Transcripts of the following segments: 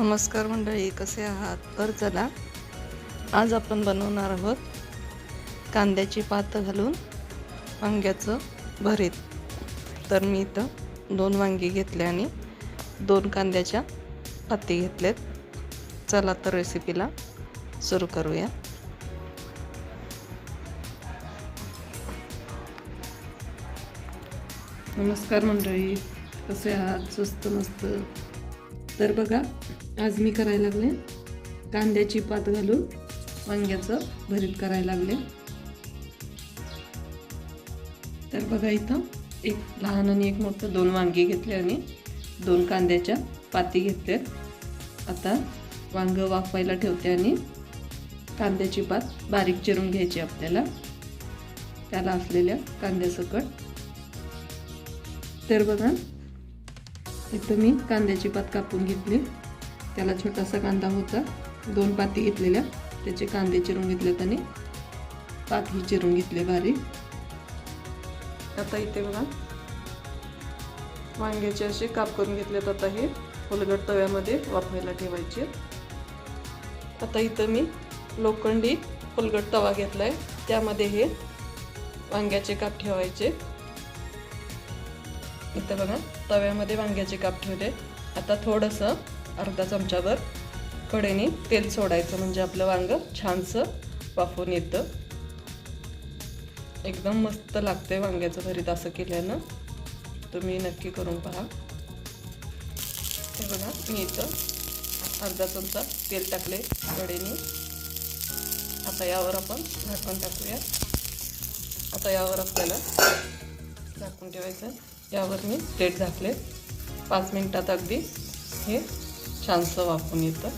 नमस्कार मंडळी कसे आहात? तर चला आज आपण बनवणार आहोत कांद्याची पात घालून वांग्याचं भरीत. तर मी इथं दोन वांगी घेतले आणि दोन कांद्याच्या पाती घेतल्यात चला तर रेसिपीला सुरू करूया. नमस्कार मंडळी कसे आहात? स्वस्त मस्त? तर बघा आज मी करायला लागले कांद्याची पात घालून वांग्याचं भरीत करायला लागले. तर बघा इथं एक लहान आणि एक मोठं दोन वांगी घेतले आणि दोन कांद्याच्या पाती घेतल्यात आता वांग वाफवायला ठेवते आणि कांद्याची पात बारीक चिरून घ्यायची आपल्याला. त्याला असलेल्या कांद्यासकट तर बघा इथं मी कांद्याची पात कापून घेतली. त्याला छोटासा कांदा होता. दोन पाती घेतलेल्या. त्याचे कांदे चिरून घेतलेत आणि पाती चिरून घेतले बारीक. आता इथे बघा. वांग्याचे असे काप करून घेतलेत आता हे. फुलगट तव्यामध्ये वाफवायला ठेवायचे. आता इथं मी लोखंडी फुलगट तवा घेतलाय. त्यामध्ये हे वांग्याचे काप ठेवायचे. इथं बघा. तव्यामध्ये वांग्याचे काप ठेवले. आता थोडंसं अर्धा चमचाभर कडेने तेल सोडायचं म्हणजे आपलं वांगं छानसं वाफून येतं. एकदम मस्त लागते वांग्याचं भरीत असं केल्यानं. तुम्ही नक्की करून पहा. हे बघा मी इथं अर्धा चमचा तेल टाकले कडेने. आता यावर आपण झाकून टाकूया. आता यावर आपल्याला झाकून ठेवायचं. यावर मी प्लेट झाकले पाच मिनटात अगदी हे छानसं वाफून येतं.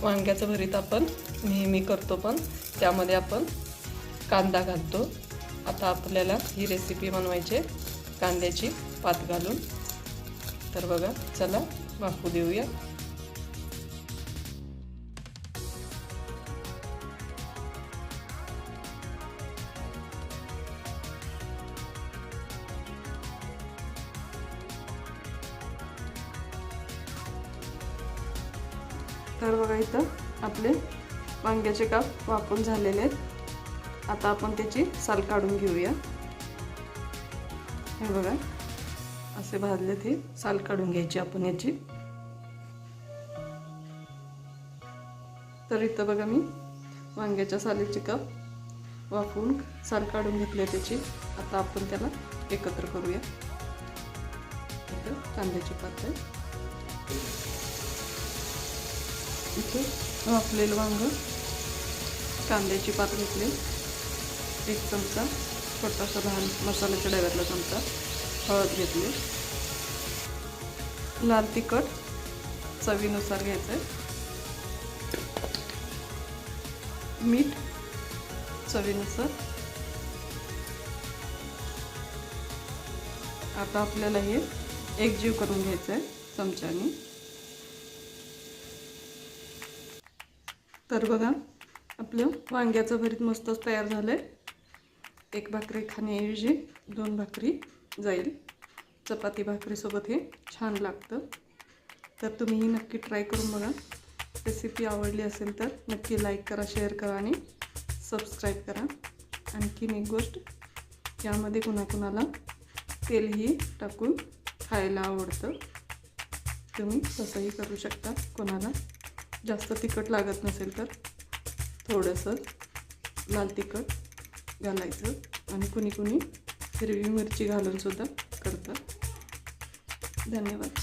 वांग्याचं भरीत आपण नेहमी करतो पण त्यामध्ये आपण कांदा घालतो. आता आपल्याला ही रेसिपी बनवायची कांद्याची पात घालून. तर बघा चला वाफू देऊया. तर बघा इथं आपले वांग्याचे काप वापरून झालेले आहेत. आता आपण त्याची साल काढून घेऊया. हे बघा असे भाजले ते साल काढून घ्यायची आपण याची. तर इथं बघा मी वांग्याच्या सालीचे काप वाफवून साल काढून घेतले त्याची. आता आपण त्याला एकत्र करूया. इथं कांद्याची पात आहे इथे वाफलेलं वांग. कांद्याची पात घेतली. एक चमचा. छोटासा लहान मसाल्याच्या डब्यातला चमचा. हळद घेतली. लाल तिखट चवीनुसार घ्यायचं आहे मीठ चवीनुसार. आता आपल्याला हे एकजीव करून घ्यायचं आहे चमच्याने. तर बघा आपलं वांग्याचं भरीत मस्तच तयार झालं आहे एक भाकरी खाण्याऐवजी दोन भाकरी जाईल. चपाती भाकरीसोबत हे छान लागतं. तर तुम्हीही नक्की ट्राय करून बघा. रेसिपी आवडली असेल तर नक्की लाईक करा शेअर करा आणि सबस्क्राईब करा. आणखीन एक गोष्ट यामध्ये कुणाकुणाला तेलही टाकून खायला आवडतं. तुम्ही तसंही करू शकता. कोणाला जास्त तिखट लागत नसेल तर थोडंसं लाल तिखट घालायचं आणि कुणी कुणी हिरवी मिरची घालूनसुद्धा करतात. धन्यवाद.